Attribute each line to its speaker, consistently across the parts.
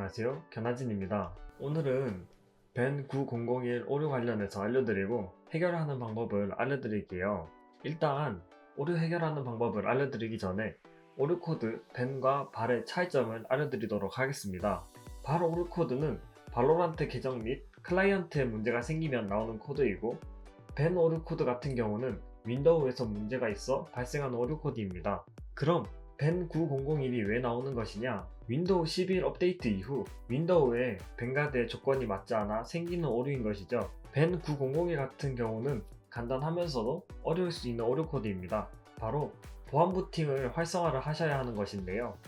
Speaker 1: 안녕하세요. 견하진입니다. 오늘은 벤 9001 오류 관련해서 알려드리고 해결하는 방법을 알려드릴게요. 일단 오류 해결하는 방법을 알려드리기 전에 오류 코드 벤과 발의 차이점을 알려드리도록 하겠습니다. 발 오류 코드는 발로란트 계정 및 클라이언트에 문제가 생기면 나오는 코드이고 벤 오류 코드 같은 경우는 윈도우에서 문제가 있어 발생한 오류 코드입니다. 그럼 벤 9001이 왜 나오는 것이냐? 윈도우 11 업데이트 이후 윈도우에 벤가드의 조건이 맞지 않아 생기는 오류인 것이죠. 벤 9001 같은 경우는 간단하면서도 어려울 수 있는 오류 코드입니다. 바로 보안 부팅을 활성화를 하셔야 하는 것인데요.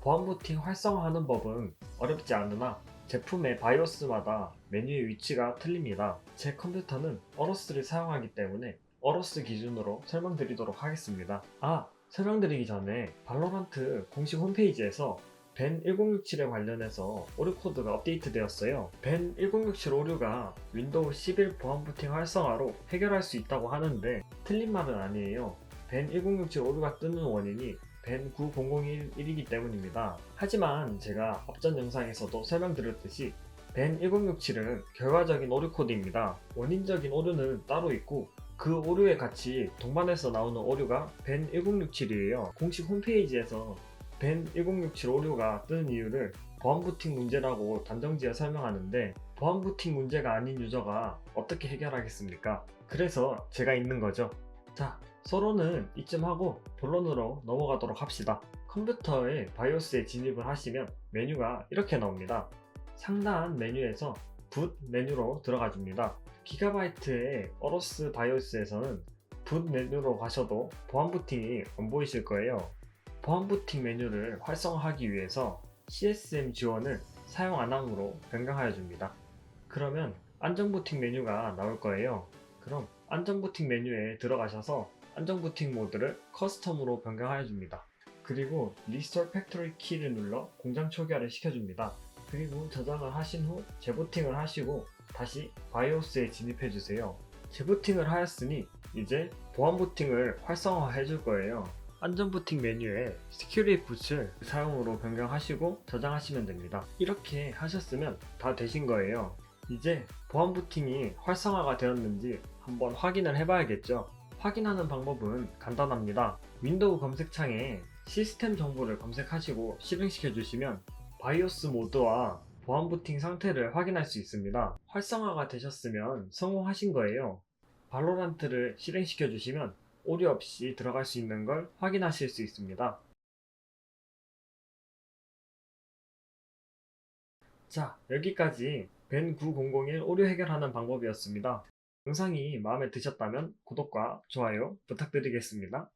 Speaker 1: 보안 부팅 활성화하는 법은 어렵지 않으나 제품의 바이오스마다 메뉴의 위치가 틀립니다. 제 컴퓨터는 어로스를 사용하기 때문에 어로스 기준으로 설명드리도록 하겠습니다. 아, 설명드리기 전에 발로란트 공식 홈페이지에서 벤 1067에 관련해서 오류 코드가 업데이트 되었어요. 벤 1067 오류가 윈도우 11 보안 부팅 활성화로 해결할 수 있다고 하는데 틀린 말은 아니에요. 벤 1067 오류가 뜨는 원인이 벤 9001이기 때문입니다. 하지만 제가 앞전 영상에서도 설명드렸듯이 벤 1067은 결과적인 오류 코드입니다. 원인적인 오류는 따로 있고 그 오류에 같이 동반해서 나오는 오류가 벤 1067이에요. 공식 홈페이지에서 벤 1067 오류가 뜨는 이유를 보안 부팅 문제라고 단정지어 설명하는데 보안 부팅 문제가 아닌 유저가 어떻게 해결하겠습니까? 그래서 제가 있는 거죠. 자, 서로는 이쯤 하고 본론으로 넘어가도록 합시다. 컴퓨터의 바이오스에 진입을 하시면 메뉴가 이렇게 나옵니다. 상단 메뉴에서 붓 메뉴로 들어가 줍니다. 기가바이트의 어로스 바이오스에서는 붓 메뉴로 가셔도 보안 부팅이 안 보이실 거예요. 보안 부팅 메뉴를 활성화하기 위해서 CSM 지원을 사용 안 함으로 변경하여 줍니다. 그러면 안전 부팅 메뉴가 나올 거예요. 그럼 안전 부팅 메뉴에 들어가셔서 안전 부팅 모드를 커스텀으로 변경하여 줍니다. 그리고 리스토어 팩토리 키를 눌러 공장 초기화를 시켜줍니다. 그리고 저장을 하신 후 재부팅을 하시고 다시 바이오스에 진입해 주세요. 재부팅을 하였으니 이제 보안 부팅을 활성화해 줄 거예요. 안전 부팅 메뉴에 Security Boot을 사용으로 변경하시고 저장하시면 됩니다. 이렇게 하셨으면 다 되신 거예요. 이제 보안 부팅이 활성화가 되었는지 한번 확인을 해봐야겠죠. 확인하는 방법은 간단합니다. 윈도우 검색창에 시스템 정보를 검색하시고 실행시켜 주시면 바이오스 모드와 보안 부팅 상태를 확인할 수 있습니다. 활성화가 되셨으면 성공하신 거예요. 발로란트를 실행시켜 주시면 오류 없이 들어갈 수 있는 걸 확인하실 수 있습니다. 자, 여기까지 벤 9001 오류 해결하는 방법이었습니다. 영상이 마음에 드셨다면 구독과 좋아요 부탁드리겠습니다.